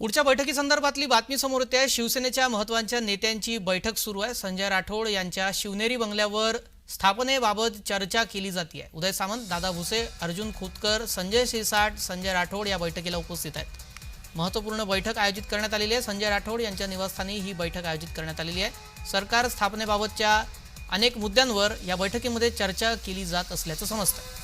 पुढच्या बैठकीसंदर्भातली बातमी समोर येते. शिवसेनेच्या महत्त्वाच्या नेत्यांची बैठक सुरू आहे. संजय राठोड यांच्या शिवनेरी बंगल्यावर स्थापनेबाबत चर्चा केली जाते आहे उदय सामंत दादा भुसे अर्जुन खोतकर संजय शिरसाट संजय राठोड या बैठकीला उपस्थित आहेत. महत्त्वपूर्ण बैठक आयोजित करण्यात आलेली आहे. संजय राठोड यांच्या निवासस्थानी ही बैठक आयोजित करण्यात आलेली आहे. सरकार स्थापनेबाबतच्या अनेक मुद्द्यांवर या बैठकीमध्ये चर्चा केली जात असल्याचं समजतं.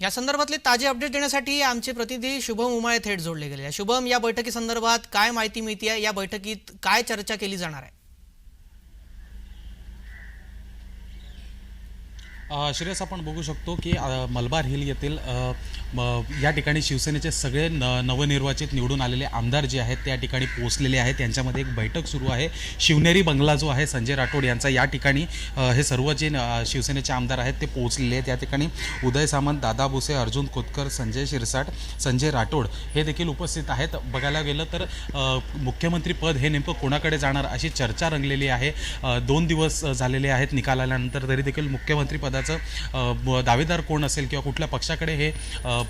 या संदर्भातले ताजे अपडेट देण्यासाठी आमचे प्रतिनिधी शुभम उमाळे थेट जोडले गेले. आहे शुभम या बैठकीसंदर्भात काय माहिती मिळते या बैठकीत काय चर्चा केली जाणार आहे? श्रेयस आपण बघू शकतो की मलबार हिल येथील म- या ठिकाणी शिवसेनेचे सगळे न नवनिर्वाचित निवडून आलेले आमदार जे आहेत त्या ठिकाणी पोहोचलेले आहेत. त्यांच्यामध्ये एक बैठक सुरू आहे. शिवनेरी बंगला जो आहे संजय राठोड यांचा या ठिकाणी हे सर्व जे शिवसेनेचे आमदार आहेत ते पोहोचलेले आहेत. या ठिकाणी उदय सामंत दादा भुसे अर्जुन खोतकर संजय शिरसाट संजय राठोड हे देखील उपस्थित आहेत. बघायला गेलं तर मुख्यमंत्री पद हे नेमकं कोणाकडे जाणार अशी चर्चा रंगलेली आहे. दोन दिवस झालेले आहेत निकाल आल्यानंतर तरी देखील मुख्यमंत्री पदा त्याचं ब- दावेदार कोण असेल किंवा कुठल्या पक्षाकडे हे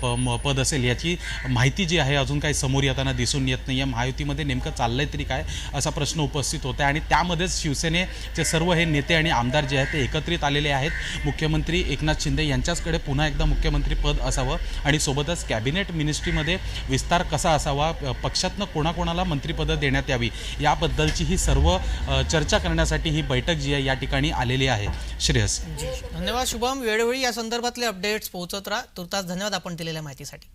प- म- पद असेल याची माहिती जी आहे अजून काही समोर येताना दिसून येत नाही. या महायुतीमध्ये नेमकं चाललंय तरी काय असा प्रश्न उपस्थित होता आणि त्यामध्येच शिवसेनेचे सर्व हे नेते आणि आमदार जे आहेत ते एकत्रित आलेले आहेत. मुख्यमंत्री एकनाथ शिंदे यांच्याचकडे पुन्हा एकदा मुख्यमंत्री पद असावं आणि सोबतच कॅबिनेट मिनिस्ट्रीमध्ये विस्तार कसा असावा पक्षातनं कोणाकोणाला मंत्रिपदं देण्यात यावी याबद्दलची ही सर्व चर्चा करण्यासाठी ही बैठक जी आहे या ठिकाणी आलेली आहे. श्रेयस. धन्यवाद. शुभम वेळोवेळी या संदर्भातले अपडेट्स पोहोचत राहा. तुर्तास धन्यवाद आपण दिलेल्या माहितीसाठी.